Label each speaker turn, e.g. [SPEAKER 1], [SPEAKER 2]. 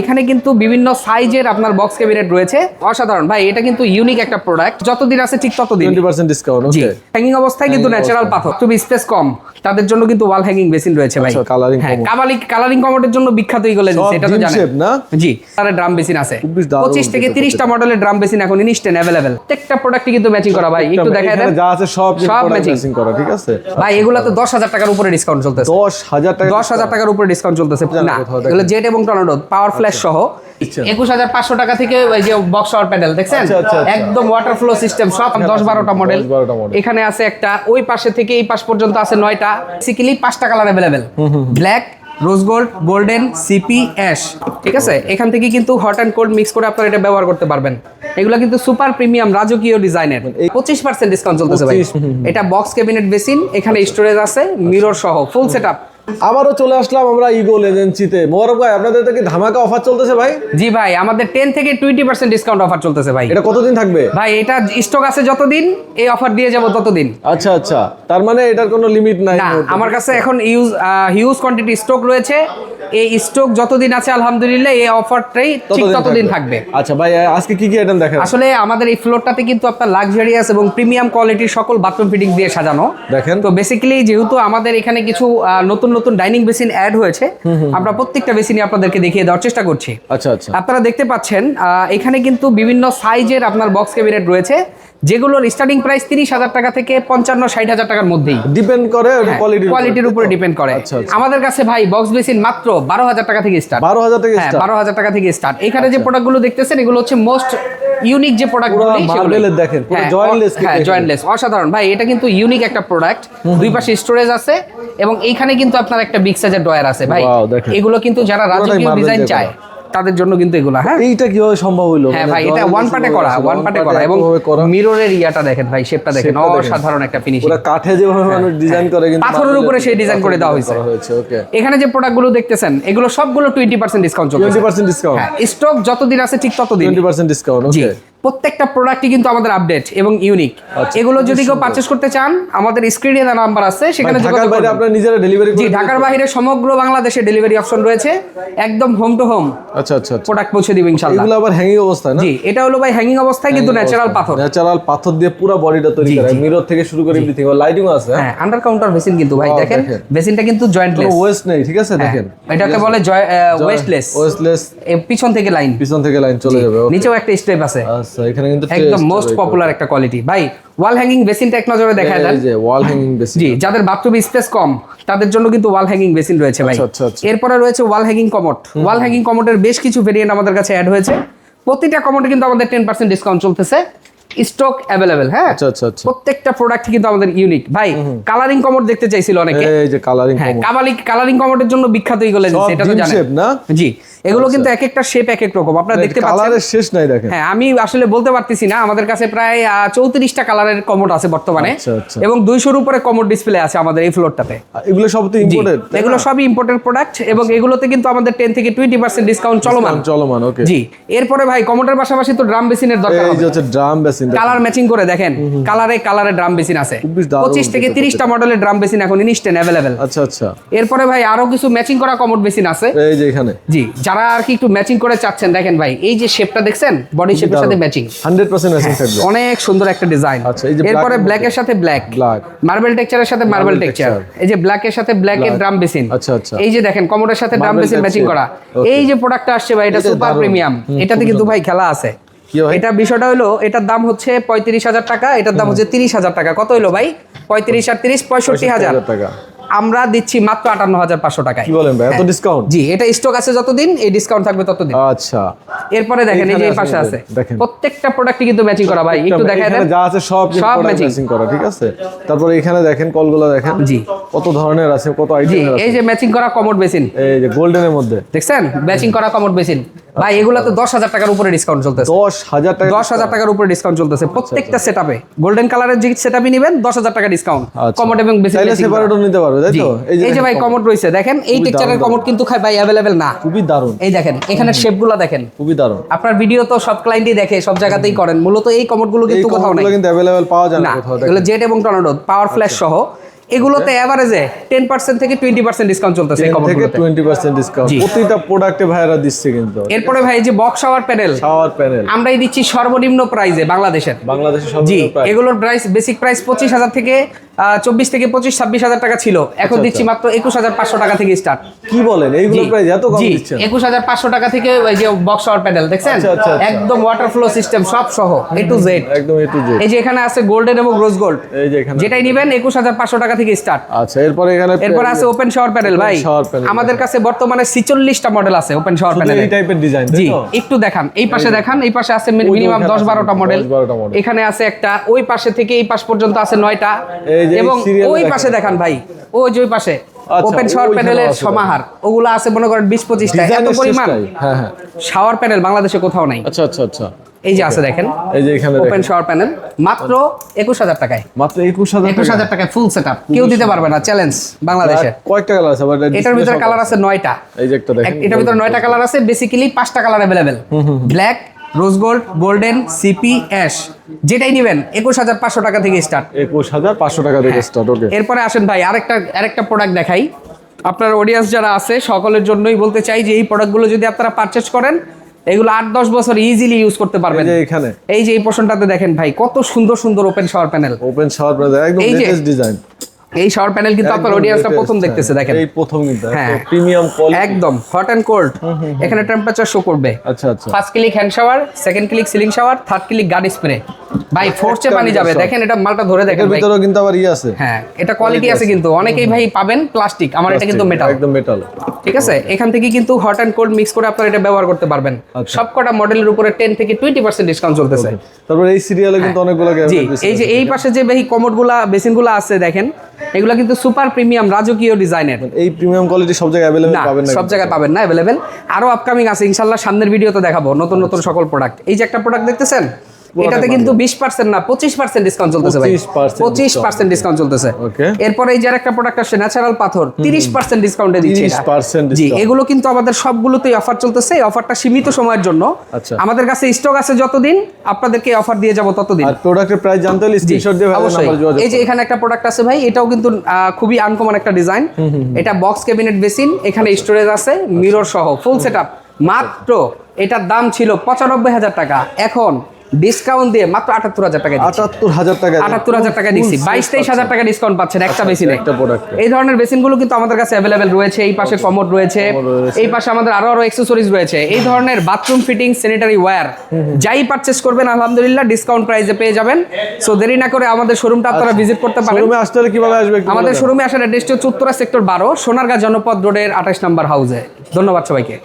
[SPEAKER 1] এখানে কিন্তু বিভিন্ন সাইজের আপনার বক্স ক্যাবিনেট রয়েছে। অসাধারণ। ভাই এটা কিন্তু ইউনিক একটা প্রোডাক্ট যতদিন আছে ঠিক ততদিন।
[SPEAKER 2] টোয়েন্টি পার্সেন্ট ডিসকাউন্ট
[SPEAKER 1] জি।
[SPEAKER 2] ওকে
[SPEAKER 1] হ্যাঙ্গিং অবস্থায় কিন্তু ন্যাচারাল পাথর। খুবই স্পেস কম। তাদের জন্য কিন্তু ওয়াল হ্যাঙ্গিং বেসিন রয়েছে ভাই।
[SPEAKER 2] আচ্ছা, coloring
[SPEAKER 1] হ্যাঁ
[SPEAKER 2] commode।
[SPEAKER 1] কালারিং কালারিং কমোডের জন্য বিখ্যাত এগুলো
[SPEAKER 2] সব
[SPEAKER 1] এটা তো জানেন।
[SPEAKER 2] না?
[SPEAKER 1] জি তার ড্রাম বেসিন আছে।
[SPEAKER 2] খুবই দারুণ
[SPEAKER 1] পঁচিশ থেকে
[SPEAKER 2] দেখতে
[SPEAKER 1] তিরিশটা মডেলের ড্রাম বেসিন এখন ইনস্ট্যান্ট অ্যাভেলেবেল প্রত্যেকটা প্রোডাক্টই কিন্তু ম্যাচিং করা ভাই। একটু দেখায় দেন।
[SPEAKER 2] যা আছে সব
[SPEAKER 1] সব
[SPEAKER 2] ম্যাচিং করা ঠিক আছে?
[SPEAKER 1] ভাই এগুলাতে দশ হাজার টাকার উপরে ডিসকাউন্ট চলতেছে।
[SPEAKER 2] দশ হাজার টাকা
[SPEAKER 1] দশ হাজার টাকার উপরে ডিসকাউন্ট চলতেছে। না এগুলো জেট এবং টর্নেডো পাওয়ার ফ্ল্যাশ সহ।
[SPEAKER 2] আচ্ছা।
[SPEAKER 1] একুশ হাজার পাঁচশো টাকা থেকে ওই যে বক্স পাওয়ার প্যাডেল দেখছেন?
[SPEAKER 2] আচ্ছা, আচ্ছা, আচ্ছা।
[SPEAKER 1] একদম ওয়াটার ফ্লো সিস্টেম সব দশ বারোটা মডেল এখানে আছে একটা ওই পাশে থেকে এই পাশ পর্যন্ত আছে নয়টা। বেসিক্যালি পাঁচটা colour available black rose gold golden CP ash ঠিক আছে? এখান থেকে কিন্তু হট অ্যান্ড কোল্ড মিক্স করে আপনারা এটা ব্যবহার করতে পারবেন। এগুলো কিন্তু সুপার প্রিমিয়াম রাজকীয় ডিজাইনের। পঁচিশ পার্সেন্ট ডিসকাউন্ট চলতেছে ভাই। এটা বক্স ক্যাবিনেট বেসিন এখানে স্টোরেজ আছে মিরর সহ ফুল সেট
[SPEAKER 2] আবারও চলে আসলাম আমরা ইগোল এজেন্সিতে মোবারক ভাই আপনাদের তো কি ধামাকা অফার চলতেছে ভাই?
[SPEAKER 1] জি ভাই আমাদের টেন থেকে টোয়েন্টি পার্সেন্ট ডিসকাউন্ট অফার চলতেছে ভাই।
[SPEAKER 2] এটা কতদিন থাকবে?
[SPEAKER 1] ভাই এটা স্টক আছে যতদিন এই অফার দিয়ে যাব ততদিন।
[SPEAKER 2] আচ্ছা আচ্ছা। তার মানে এটার কোনো লিমিট নাই
[SPEAKER 1] না আমার কাছে এখন ইউজ হিউজ কোয়ান্টিটি স্টক রয়েছে। এই স্টক যতদিন আছে আলহামদুলিল্লাহ এই অফারটাই ঠিক ততদিন থাকবে।
[SPEAKER 2] আচ্ছা ভাই আজকে কি কি আইটেম দেখেন?
[SPEAKER 1] আসলে আমাদের এই ফ্লোরটাতে কিন্তু আপনার লাক্সারিয়াস এবং প্রিমিয়াম কোয়ালিটির সকল বাথরুম ফিটিং দিয়ে সাজানো।
[SPEAKER 2] দেখেন।
[SPEAKER 1] তো বেসিক্যালি যেহেতু আমাদের এখানে কিছু নতুন নতুন ডাইনিং বেসিন অ্যাড হয়েছে। আমরা প্রত্যেকটা বেসিনই আপনাদেরকে দেখিয়ে দেওয়ার চেষ্টা করছি।
[SPEAKER 2] আচ্ছা আচ্ছা।
[SPEAKER 1] আপনারা দেখতে পাচ্ছেন আহ, এখানে কিন্তু বিভিন্ন সাইজের আপনার বক্স ক্যাবিনেট রয়েছে। যেগুলোর স্টার্টিং প্রাইস তিরিশ হাজার টাকা থেকে পঞ্চান্ন ষাট হাজার টাকার মধ্যেই।
[SPEAKER 2] ডিপেন্ড করে
[SPEAKER 1] কোয়ালিটির উপরে ডিপেন্ড করে।
[SPEAKER 2] আচ্ছা, আচ্ছা।
[SPEAKER 1] আমাদের কাছে ভাই বক্স বেসিন মাত্র বারো হাজার টাকা থেকে স্টার্ট
[SPEAKER 2] বারো হাজার থেকে
[SPEAKER 1] হ্যাঁ বারো হাজার টাকা থেকে স্টার্ট এখানে যে প্রোডাক্টগুলো দেখতেছেন এগুলো হচ্ছে মোস্ট ইউনিক যে প্রোডাক্টগুলো
[SPEAKER 2] দেখেন, পুরো
[SPEAKER 1] হ্যাঁ জয়েন্টলেস অসাধারণ। ভাই এটা কিন্তু ইউনিক একটা প্রোডাক্ট দুই পাশে স্টোরেজ আছে এবং এইখানে কিন্তু আপনার একটা বিগ সাইজের ডয়ার আছে। ভাই এগুলো কিন্তু যারা রাজকীয় ডিজাইন চায় তাদের জন্য কিন্তু এগুলো হ্যাঁ?
[SPEAKER 2] এইটা কীভাবে সম্ভব হলো
[SPEAKER 1] হ্যাঁ
[SPEAKER 2] মানে
[SPEAKER 1] ভাই এটা ওয়ান পার্টে করা ওয়ান পার্টে করা এবং মিররের ইয়াটা দেখেন ভাই শেপটা দেখেন। অসাধারণ একটা ফিনিশিং
[SPEAKER 2] পুরো কাঠে যেভাবে মানুষ ডিজাইন করে কিন্তু
[SPEAKER 1] পাথরের উপরে সেই ডিজাইন করে দেওয়া হয়েছে।
[SPEAKER 2] হয়েছে ওকে
[SPEAKER 1] এখানে যে প্রোডাক্টগুলো দেখতেছেন এগুলো সবগুলো টোয়েন্টি পার্সেন্ট ডিসকাউন্ট চলছে
[SPEAKER 2] টোয়েন্টি পার্সেন্ট ডিসকাউন্ট
[SPEAKER 1] হ্যাঁ স্টক যতদিন আছে ঠিক ততদিন।
[SPEAKER 2] টোয়েন্টি পার্সেন্ট ডিসকাউন্ট ওকে
[SPEAKER 1] প্রত্যেকটা প্রোডাক্টই কিন্তু আমাদের আপডেট এবং ইউনিক
[SPEAKER 2] আচ্ছা,
[SPEAKER 1] এগুলো যদি কেউ পারচেজ করতে চান আমাদের স্ক্রিনে দেওয়া নাম্বার আছে সেখানে
[SPEAKER 2] ঢাকার
[SPEAKER 1] যোগাযোগ
[SPEAKER 2] বাইরে। আপনারা নিজেরা ডেলিভারি
[SPEAKER 1] জি ঢাকার বাইরে সমগ্র বাংলাদেশে ডেলিভারি অপশন রয়েছে। একদম হোম টু হোম
[SPEAKER 2] আচ্ছা আচ্ছা আচ্ছা।
[SPEAKER 1] প্রোডাক্ট পৌঁছে দিবে ইনশাআল্লাহ
[SPEAKER 2] এগুলো আবার হ্যাঙ্গিং অবস্থায় না?
[SPEAKER 1] জি এটা হলো ভাই হ্যাঙ্গিং অবস্থায় কিন্তু ন্যাচারাল পাথর।
[SPEAKER 2] ন্যাচারাল পাথর দিয়ে পুরো বডিটা তৈরি করা। মিরর থেকে শুরু করে এভরিথিং লাইটিং আছে
[SPEAKER 1] হ্যাঁ? আন্ডার কাউন্টার বেসিন কিন্তু ভাই দেখেন। বেসিনটা কিন্তু
[SPEAKER 2] কোনো
[SPEAKER 1] জয়েন্টলেস
[SPEAKER 2] ওয়েস্ট নেই ঠিক আছে? দেখেন।
[SPEAKER 1] এটাকে বলে ওয়েস্টলেস
[SPEAKER 2] ওয়েস্টলেস
[SPEAKER 1] পিছন থেকে লাইন
[SPEAKER 2] পিছন থেকে লাইন চলে যাবে
[SPEAKER 1] নিচেও একটা স্টেপ আছে।
[SPEAKER 2] আচ্ছা এখানে কিন্তু
[SPEAKER 1] একদম মোস্ট পপুলার একটা কোয়ালিটি ভাই ওয়াল হ্যাঙ্গিং বেসিনটা এক নজরে দেখায় দেন।
[SPEAKER 2] এই যে ওয়াল হ্যাঙ্গিং বেশি
[SPEAKER 1] জি যাদের বাথরুম স্পেস কম তাদের জন্য কিন্তু ওয়াল হ্যাঙ্গিং বেসিন রয়েছে ভাই।
[SPEAKER 2] আচ্ছা, আচ্ছা, আচ্ছা।
[SPEAKER 1] এরপরে রয়েছে wall hanging commode wall hanging কমোডের বেশ কিছু ভেরিয়েন্ট আমাদের কাছে অ্যাড হয়েছে। প্রতিটা কমোডে কিন্তু আমাদের টেন পার্সেন্ট ডিসকাউন্ট চলতেছে। স্টক অ্যাভেলেবেল হ্যাঁ?
[SPEAKER 2] আচ্ছা আচ্ছা
[SPEAKER 1] প্রত্যেকটা প্রোডাক্ট কিন্তু আমাদের ইউনিক ভাই কালারিং কমোড দেখতে চাইছিল অনেকে।
[SPEAKER 2] এই যে কালারিং
[SPEAKER 1] হ্যাঁ কাবালি কালারিং কমোডের জন্য বিখ্যাত
[SPEAKER 2] সব
[SPEAKER 1] সেটা তো জানেন।
[SPEAKER 2] না?
[SPEAKER 1] জি। এগুলো কিন্তু এক একটা শেপ এক এক রকম। আপনারা দেখতে পাচ্ছেন
[SPEAKER 2] কালারের শেষ নাই দেখেন।
[SPEAKER 1] হ্যাঁ আমি আসলে বলতে পারতেছি না। আমাদের কাছে প্রায় চৌত্রিশটা কালারের কমোড আছে বর্তমানে।
[SPEAKER 2] আচ্ছা, আচ্ছা।
[SPEAKER 1] এবং দুইশোর উপরে কমোড ডিসপ্লে আছে আমাদের এই ফ্লোরটাতে
[SPEAKER 2] এগুলো সব তো ইম্পোর্টেড
[SPEAKER 1] এগুলো সবই ইম্পোর্টেড প্রোডাক্ট এবং এগুলোতে কিন্তু আমাদের টেন থেকে টোয়েন্টি পার্সেন্ট ডিসকাউন্ট চলমান।
[SPEAKER 2] চলমান ওকে
[SPEAKER 1] জি। এরপরে ভাই কমোডের পাশাপাশি তো ড্রাম বেসিনের দরকার
[SPEAKER 2] এই
[SPEAKER 1] হবে।
[SPEAKER 2] যে হচ্ছে ড্রাম বেসিন
[SPEAKER 1] কালার ম্যাচিং করে দেখেন। কালারে কালারে ড্রাম বেসিন আছে। পঁচিশ থেকে তিরিশটা মডেলের ড্রাম বেসিন এখন ইনস্ট্যান্ট অ্যাভেলেবেল
[SPEAKER 2] আচ্ছা আচ্ছা।
[SPEAKER 1] এরপরে ভাই আরও কিছু ম্যাচিং করা কমোড বেসিন আছে।
[SPEAKER 2] এই যে এখানে।
[SPEAKER 1] জি যারা আর কি একটু ম্যাচিং করে চাচ্ছেন দেখেন ভাই এই যে শেপটা দেখছেন বডি শেপের সাথে ম্যাচিং
[SPEAKER 2] হান্ড্রেড পার্সেন্ট ম্যাচিং থাকবে
[SPEAKER 1] অনেক সুন্দর একটা ডিজাইন
[SPEAKER 2] আচ্ছা, এই যে
[SPEAKER 1] এরপরে ব্ল্যাক এর সাথে ব্ল্যাক। মার্বেল টেক্সচারের সাথে মার্বেল টেক্সচার এই যে ব্ল্যাক এর সাথে ব্ল্যাক এর ড্রাম বেসিন
[SPEAKER 2] আচ্ছা, আচ্ছা।
[SPEAKER 1] এই যে দেখেন কমোডের সাথে ড্রাম বেসিন ম্যাচিং করা। এই যে প্রোডাক্টটা আসছে ভাই এটা সুপার প্রিমিয়াম এটাতে কিন্তু ভাই খেলা আছে? এটা বিষয়টা হলো এটার দাম হচ্ছে পঁয়ত্রিশ হাজার টাকা এটার দাম হচ্ছে তিরিশ হাজার টাকা। কত হলো ভাই? পঁয়ত্রিশ আর তিরিশ পঁয়ষট্টি হাজার
[SPEAKER 2] টাকা।
[SPEAKER 1] আমরা দিচ্ছি মাত্র আটান্ন হাজার পাঁচশো টাকায়।
[SPEAKER 2] কি বলেন ভাই? এত ডিসকাউন্ট
[SPEAKER 1] জি এটা স্টক আছে যতদিন এই ডিসকাউন্ট থাকবে ততদিন।
[SPEAKER 2] আচ্ছা।
[SPEAKER 1] এরপরে দেখেন এই যে এই পাশে
[SPEAKER 2] আছে।
[SPEAKER 1] প্রত্যেকটা প্রোডাক্টই কিন্তু ম্যাচিং করা ভাই। একটু দেখায় দেন।
[SPEAKER 2] যা আছে সব
[SPEAKER 1] সব
[SPEAKER 2] ম্যাচিং করা ঠিক আছে? তারপরে এখানে দেখেন কলগুলো দেখেন।
[SPEAKER 1] জি।
[SPEAKER 2] কত ধরনের আছে কত আইটেম আছে
[SPEAKER 1] এই যে ম্যাচিং করা কমোড বেসিন
[SPEAKER 2] এই যে গোল্ডেনের মধ্যে।
[SPEAKER 1] দেখছেন? ম্যাচিং করা কমোড বেসিন ভাই এগুলাতে দশ হাজার টাকার উপরে ডিসকাউন্ট চলতেছে।
[SPEAKER 2] দশ হাজার টাকা
[SPEAKER 1] দশ হাজার টাকার উপরে ডিসকাউন্ট চলতেছে। প্রত্যেকটা সেটআপে গোল্ডেন কালারের যে সেটআপই নেবেন দশ হাজার টাকা ডিসকাউন্ট
[SPEAKER 2] আচ্ছা।
[SPEAKER 1] কমোড এবং বেসিন
[SPEAKER 2] সেপারেটও নিতে পারবে তাই
[SPEAKER 1] জি।
[SPEAKER 2] তো?
[SPEAKER 1] এই যে ভাই কমোড। রয়েছে। দেখেন এই টেক্সচারের কমোড কিন্তু খাই ভাই অ্যাভেলেবেল না।
[SPEAKER 2] খুবই দারুণ।
[SPEAKER 1] এই দেখেন এখানে শেপগুলো দেখেন।
[SPEAKER 2] খুবই দারুণ।
[SPEAKER 1] আপনার ভিডিও তো সব ক্লায়েন্টই দেখে সব জায়গাতেই করেন। মূলত এই কমোডগুলো কিন্তু কোথাও নেই।
[SPEAKER 2] কিন্তু অ্যাভেলেবেল পাওয়া যায় না কোথাও
[SPEAKER 1] এগুলো জেট এবং টর্নেডো পাওয়ার ফ্ল্যাশ সহ। এগুলোতে এভারেজে টেন পার্সেন্ট থেকে টোয়েন্টি পার্সেন্ট ডিসকাউন্ট চলতেছে এই
[SPEAKER 2] 10 থেকে
[SPEAKER 1] কমোডগুলোতে।
[SPEAKER 2] টোয়েন্টি পার্সেন্ট ডিসকাউন্ট প্রতিটা প্রোডাক্টে ভাইরা দিচ্ছে কিন্তু।
[SPEAKER 1] এরপরে ভাই এই যে box shower panel
[SPEAKER 2] shower panel
[SPEAKER 1] আমরাই দিচ্ছি সর্বনিম্ন প্রাইজে বাংলাদেশের।
[SPEAKER 2] বাংলাদেশের
[SPEAKER 1] জি
[SPEAKER 2] সর্বোচ্চ প্রাইস
[SPEAKER 1] এগুলোর প্রাইস বেসিক প্রাইস পঁচিশ হাজার থেকে চব্বিশ থেকে পঁচিশ ছাব্বিশ হাজার টাকা ছিল। এখন
[SPEAKER 2] আচ্ছা,
[SPEAKER 1] দিচ্ছি মাত্র একুশ হাজার পাঁচশো টাকা থেকে স্টার্ট
[SPEAKER 2] কি বলেন? এইগুলো প্রাইস এত কম দিচ্ছেন?
[SPEAKER 1] একুশ হাজার পাঁচশো টাকা থেকে ওই যে বক্স শাওয়ার প্যানেল দেখছেন?
[SPEAKER 2] আচ্ছা, আচ্ছা, আচ্ছা।
[SPEAKER 1] একদম ওয়াটার ফ্লো সিস্টেম সব সহ এ টু জেড
[SPEAKER 2] একদম এ টু জেড
[SPEAKER 1] এই যে এখানে আছে গোল্ডেন এবং রোজ গোল্ড
[SPEAKER 2] এই যে এখানে
[SPEAKER 1] যেটাই নিবেন একুশ হাজার পাঁচশো টাকা থেকে স্টার্ট
[SPEAKER 2] আচ্ছা এরপরে এখানে
[SPEAKER 1] এরপর আছে ওপেন শাওয়ার প্যানেল ভাই। আমাদের কাছে বর্তমানে ছিচল্লিশটা মডেল আছে ওপেন শাওয়ার প্যানেল
[SPEAKER 2] এই টাইপের ডিজাইন
[SPEAKER 1] জি একটু দেখান। এই পাশে দেখান এই পাশে আছে মিনিমাম দশ বারোটা মডেল এখানে আছে একটা ওই পাশে থেকে এই পাশ পর্যন্ত আছে নয়টা।
[SPEAKER 2] এই
[SPEAKER 1] এবং ওই পাশে দেখান ভাই ওই যে ওই পাশে ওপেন শাওয়ার প্যানেলের সমাহার ওগুলো আছে মনে করেন বিশ পঁচিশটা এত পরিমাণ।
[SPEAKER 2] হ্যাঁ হ্যাঁ।
[SPEAKER 1] শাওয়ার প্যানেল বাংলাদেশে কোথাও নাই।
[SPEAKER 2] আচ্ছা আচ্ছা আচ্ছা।
[SPEAKER 1] এই যে আছে দেখেন
[SPEAKER 2] এই যে এখানে
[SPEAKER 1] ওপেন শাওয়ার প্যানেল মাত্র একুশ হাজার টাকায়।
[SPEAKER 2] মাত্র একুশ হাজার
[SPEAKER 1] একুশ হাজার টাকায়? ফুল কেউ দিতে পারবে না চ্যালেঞ্জ বাংলাদেশে।
[SPEAKER 2] কয়েকটা কালার আছে
[SPEAKER 1] এটার ভিতরে কালার আছে। নয়টা।
[SPEAKER 2] এই যে একটা দেখেন।
[SPEAKER 1] এটার ভিতরে নয়টা কালার আছে বেসিক্যালি পাঁচটা colour available black rose gold golden CP ash যেটাই নেবেন একুশ হাজার পাঁচশো টাকা থেকে স্টার্ট
[SPEAKER 2] একুশ হাজার পাঁচশো টাকা থেকে স্টার্ট ওকে
[SPEAKER 1] এরপরে আসেন ভাই আরেকটা আরেকটা প্রোডাক্ট দেখাই। আপনার অডিয়েন্স যারা আছে সকলের জন্যই বলতে চাই যে এই প্রোডাক্টগুলো যদি আপনারা পারচেস করেন এগুলো আট দশ বছর ইজিলি ইউজ করতে
[SPEAKER 2] এই
[SPEAKER 1] পারবেন
[SPEAKER 2] যে এখানে।
[SPEAKER 1] এই যে এই পোর্শনটাতে দেখেন ভাই কত সুন্দর সুন্দর open shower panel
[SPEAKER 2] open shower price একদম ডিজাইন
[SPEAKER 1] এই শাওয়ার প্যানেল কিন্তু আপনার অডিয়েন্সটা প্রথম দেখতেছে দেখেন।
[SPEAKER 2] এই প্রথম কিন্তু
[SPEAKER 1] হ্যাঁ।
[SPEAKER 2] প্রিমিয়াম কোয়ালিটি
[SPEAKER 1] একদম হট অ্যান্ড কোল্ড এখানে টেম্পারেচার শো করবে।
[SPEAKER 2] আচ্ছা আচ্ছা।
[SPEAKER 1] First click hand shower second click ceiling shower third click guard spray ভাই ফোর্সে পানি যাবে। দেখেন এটা মালটা ধরে দেখেন
[SPEAKER 2] এর ভিতরেও কিন্তু আবার ইয়ে আছে।
[SPEAKER 1] হ্যাঁ এটা কোয়ালিটি আছে কিন্তু। অনেকেই ভাই পাবেন প্লাস্টিক আমার এটা কিন্তু মেটাল
[SPEAKER 2] একদম মেটাল
[SPEAKER 1] ঠিক আছে? এখান থেকে কিন্তু হট অ্যান্ড কোল্ড মিক্স করে আপনারা এটা ব্যবহার করতে পারবেন।
[SPEAKER 2] আচ্ছা।
[SPEAKER 1] সবকটা মডেলের উপরে টেন থেকে টোয়েন্টি পার্সেন্ট ডিসকাউন্ট চলতেছে।
[SPEAKER 2] তারপর এই সিরিয়ালে কিন্তু অনেকগুলো
[SPEAKER 1] জি এই যে এই পাশে যে ভাই কমোডগুলা বেসিনগুলো আছে দেখেন। এগুলা কিন্তু সুপার প্রিমিয়াম রাজকীয় ডিজাইনের।
[SPEAKER 2] এই প্রিমিয়াম কোয়ালিটি সব জায়গায় অ্যাভেলেবল পাবেন না
[SPEAKER 1] সব জায়গায় পাবেন না অ্যাভেলেবল আরও আপকামিং আছে ইনশাল্লাহ সামনের ভিডিওতে দেখাবো নতুন নতুন সকল প্রোডাক্ট এই যে একটা প্রোডাক্ট দেখতেছেন? এটাতে কিন্তু বিশ পার্সেন্ট না পঁচিশ পার্সেন্ট ডিসকাউন্ট চলতেছে ভাই।
[SPEAKER 2] 25%
[SPEAKER 1] পঁচিশ পার্সেন্ট ডিসকাউন্ট চলতেছে। এরপরে এই যে একটা প্রোডাক্ট আসছে ন্যাচারাল পাথর তিরিশ পার্সেন্ট ডিসকাউন্টে দিচ্ছে
[SPEAKER 2] 30%
[SPEAKER 1] জি এগুলো কিন্তু আমাদের সবগুলোতেই অফার চলতেছে। এই অফারটা সীমিত সময়ের জন্য।
[SPEAKER 2] আচ্ছা।
[SPEAKER 1] আমাদের কাছে স্টক আছে যতদিন আপনাদেরকে অফার দিয়ে যাব ততদিন।
[SPEAKER 2] আর প্রোডাক্টের প্রাইস জানতে হলে স্ক্রিনশট দিয়ে
[SPEAKER 1] অবশ্যই। এই যে এখানে একটা প্রোডাক্ট আছে ভাই এটাও কিন্তু খুবই আনকমন একটা ডিজাইন এটা বক্স ক্যাবিনেট বেসিন এখানে স্টোরেজ আছে মিরর সহ ফুল সেটআপ মাত্র এটার দাম ছিল পঁচানব্বই হাজার টাকা। এখন ডিসকাউন্ট দিয়ে মাত্র আটাত্তর হাজার টাকা।
[SPEAKER 2] আটাত্তর হাজার টাকা
[SPEAKER 1] আটাত্তর হাজার টাকা দিচ্ছি। বাইশ তেইশ হাজার টাকা ডিসকাউন্ট পাচ্ছেন একটা বেসিনে
[SPEAKER 2] একটা product এ।
[SPEAKER 1] এই ধরনের বেসিনগুলো কিন্তু আমাদের কাছে অ্যাভেলেবেল রয়েছে এই পাশে কমোড রয়েছে। এই পাশে আমাদের আরও আরও অ্যাক্সেসরিজ রয়েছে। এই ধরনের বাথরুম ফিটিং স্যানিটারি ওয়্যার যাই পারচেস করবেন আলহামদুলিল্লাহ ডিসকাউন্ট প্রাইসে পেয়ে যাবেন। সো দেরি না করে আমাদের শোরুমটা আপনারা ভিজিট করতে পারেন।
[SPEAKER 2] শোরুমে আসতে হলে কীভাবে আসবে
[SPEAKER 1] আমাদের। শোরুমে আসার অ্যাড্রেসটি হচ্ছে উত্তরা সেক্টর বারো সোনারগাঁ জনপদ রোডের আঠাশ নম্বর হাউসে ধন্যবাদ সবাইকে।